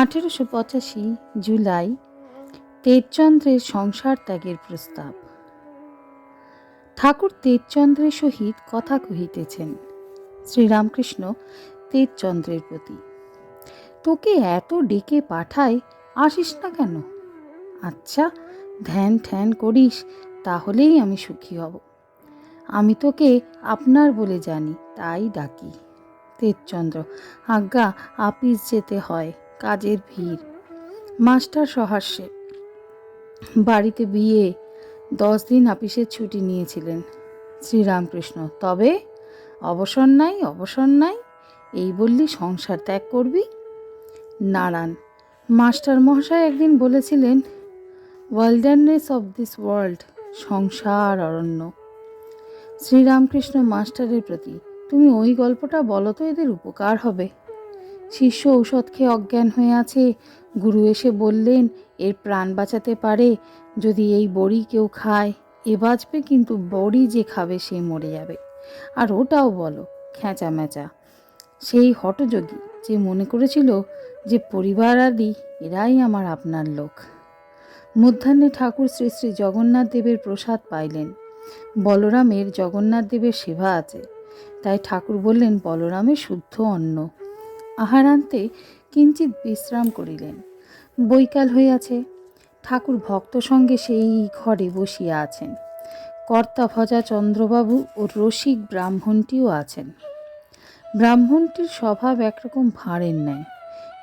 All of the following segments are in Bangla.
আঠেরোশো পঁচাশি জুলাই তেজচন্দ্রের সংসার ত্যাগের প্রস্তাব। ঠাকুর তেজচন্দ্রের সহিত কথা কহিতেছেন। শ্রীরামকৃষ্ণ তেজচন্দ্রের প্রতি, তোকে এত ডেকে পাঠায় আসিস না কেন? আচ্ছা ধ্যান ঠ্যান করিস, তাহলেই আমি সুখী হব। আমি তোকে আপনার বলে জানি, তাই ডাকি। তেজচন্দ্র, আজ্ঞা, আপিস যেতে হয়। কাজের ভিড়। মাস্টার সহাস্যে। বাড়িতে বিয়ে। দশ দিন আপিসের ছুটি নিয়েছিলেন শ্রীরামকৃষ্ণ। তবে অবসর নাই অবসর নাই, এই বললি সংসার ত্যাগ করবি? নারায়ণ। মাস্টার মহাশয় একদিন বলেছিলেন ওয়াইল্ডারনেস অফ দিস ওয়ার্ল্ড সংসার অরণ্য। শ্রীরামকৃষ্ণ মাস্টারের প্রতি, তুমি ওই গল্পটা বলো তো, এদের উপকার হবে। শিষ্য ঔষধ খেয়ে অজ্ঞান হয়ে আছে। গুরু এসে বললেন, এর প্রাণ বাঁচাতে পারে, যদি এই বড়ি কেউ খায়। এ বাঁচবে কিন্তু বড়ি যে খাবে সে মরে যাবে। আর ওটাও বলো, খেঁচা ম্যাচা সেই হটযোগী যে মনে করেছিল যে পরিবার আদি এরাই আমার আপনার লোক। মধ্যাহ্নে ঠাকুর শ্রী শ্রী জগন্নাথ দেবের প্রসাদ পাইলেন। বলরামের জগন্নাথ দেবের সেবা আছে। তাই ঠাকুর বললেন বলরামের শুদ্ধ অন্ন। আহারান্তে কিঞ্চিত বিশ্রাম করিলেন। বৈকাল হইয়াছে, ঠাকুর ভক্ত সঙ্গে সেই ঘরে বসিয়া আছেন। কর্তা ভজা চন্দ্রবাবু ও রসিক ব্রাহ্মণটিও আছেন। ব্রাহ্মণটির স্বভাব একরকম ভাঁড়ের ন্যায়।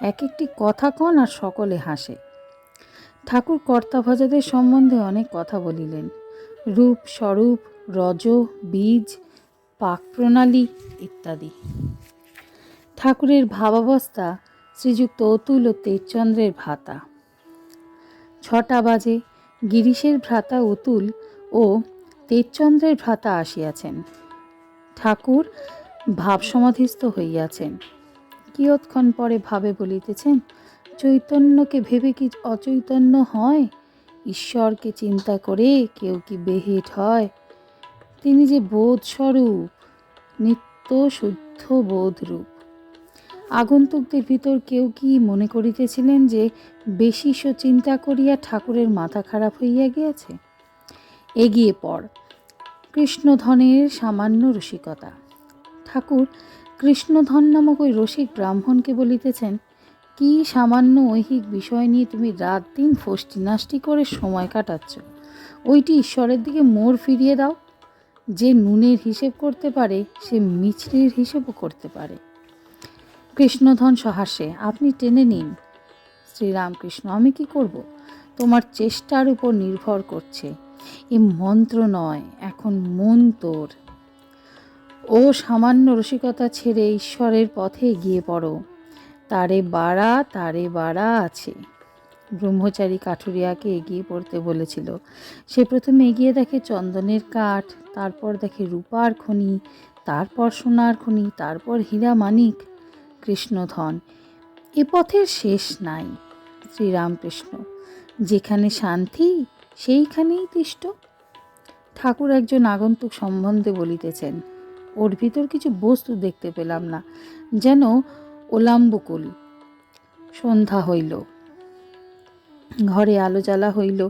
এক একটি কথা কন আর সকলে হাসে। ঠাকুর কর্তা ভজাদের সম্বন্ধে অনেক কথা বলিলেন। রূপ স্বরূপ, রজ, বীজ পাক প্রণালী ইত্যাদি। ঠাকুরের ভাবাবস্থা শ্রীযুক্ত অতুল ও তেজচন্দ্রের ভ্রাতা ছটা বাজে, গিরিশের ভ্রাতা অতুল ও তেজচন্দ্রের ভ্রাতা আসিয়াছেন। ঠাকুর ভাবসমাধিস্থ হইয়াছেন। কিয়ৎক্ষণ পরে ভাবে বলিতেছেন, চৈতন্যকে ভেবে কি অচৈতন্য হয়? ঈশ্বরকে চিন্তা করে কেউ কি বেহেট হয়? তিনি যে বোধস্বরূপ, নিত্য শুদ্ধ বোধরূপ। আগন্তুকদের ভিতর কেউ কি মনে করিতেছিলেন যে বেশি চিন্তা করিয়া ঠাকুরের মাথা খারাপ হইয়া গিয়াছে? এগিয়ে পড়। কৃষ্ণধনের সামান্য রসিকতা। ঠাকুর, কৃষ্ণধন নামক ওই রসিক ব্রাহ্মণকে বলিতেছেন, কি সামান্য ঐহিক বিষয় নিয়ে তুমি রাত দিন ফষ্টি নাষ্টি করে সময় কাটাচ্ছ? ওইটি ঈশ্বরের দিকে মোড় ফিরিয়ে দাও। যে নুনের হিসেব করতে পারে, সে মিছরির হিসেবও করতে পারে। কৃষ্ণধন সহাস্যে আপনি টেনে নিন। শ্রীরামকৃষ্ণ, আমি কি করব? তোমার চেষ্টার উপর নির্ভর করছে। এ মন্ত্র নয়, এখন মন তোর। ও সামান্য রসিকতা ছেড়ে ঈশ্বরের পথে গিয়ে পড়ো। তারে বাড়া তারে বাড়া আছে। ব্রহ্মচারী কাঠুরিয়াকে এগিয়ে পড়তে বলেছিল। সে প্রথমে এগিয়ে দেখে চন্দনের কাঠ, তারপর দেখে রূপার খনি, তারপর সোনার খনি, তারপর হীরা মানিক কৃষ্ণধন। এ পথের শেষ নাই শ্রীরামকৃষ্ণ। যেখানে শান্তি, সেইখানেই তিষ্ট। ঠাকুর একজন আগন্তুক সম্বন্ধে বলিতেছেন, ওর ভিতর কিছু বস্তু দেখতে পেলাম না, যেন ওলাম্বকুল। সন্ধ্যা হইল। ঘরে আলো জ্বালা হইল।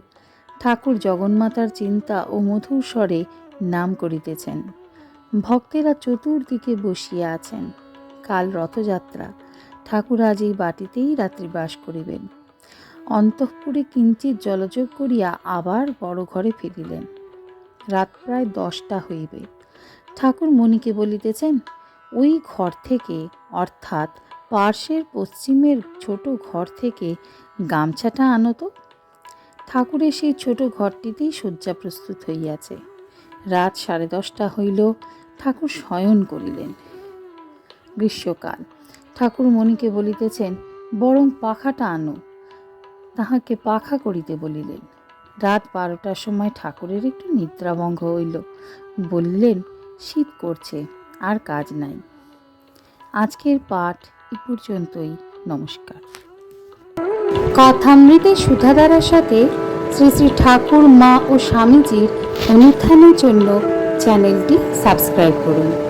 ঠাকুর জগন্মাতার চিন্তা ও মধুর স্বরে নাম করিতেছেন। ভক্তেরা চতুর্দিকে বসিয়া আছেন। কাল রথযাত্রা। ঠাকুর আজ এই বাটিতেই রাত্রিবাস করিবেন। অন্তঃপুরে কিঞ্চিত জলযোগ করিয়া আবার বড় ঘরে ফিরিলেন। রাত প্রায় দশটা হইবে। ঠাকুর মণিকে বলিতেছেন, ওই ঘর থেকে, অর্থাৎ পার্শ্বের পশ্চিমের ছোট ঘর থেকে গামছাটা আনো তো। ঠাকুরের সেই ছোট ঘরটিতেই শয্যা প্রস্তুত হইয়াছে। রাত সাড়ে দশটা হইল। ঠাকুর শয়ন করিলেন। গ্রীষ্মকাল। ঠাকুর মণিকে বলিতেছেন, বরং পাখাটা আনো। তাহাকে পাখা করিতে বলিলেন। রাত বারোটার সময় ঠাকুরের একটু নিদ্রাভঙ্গ হইল। বললেন, শীত করছে, আর কাজ নাই। আজকের পাঠ এ পর্যন্তই। নমস্কার। কথামৃতে সুধাধারার সাথে শ্রী শ্রী ঠাকুর, মা ও স্বামীজির অনুত্থানের জন্য চ্যানেলটি সাবস্ক্রাইব করুন।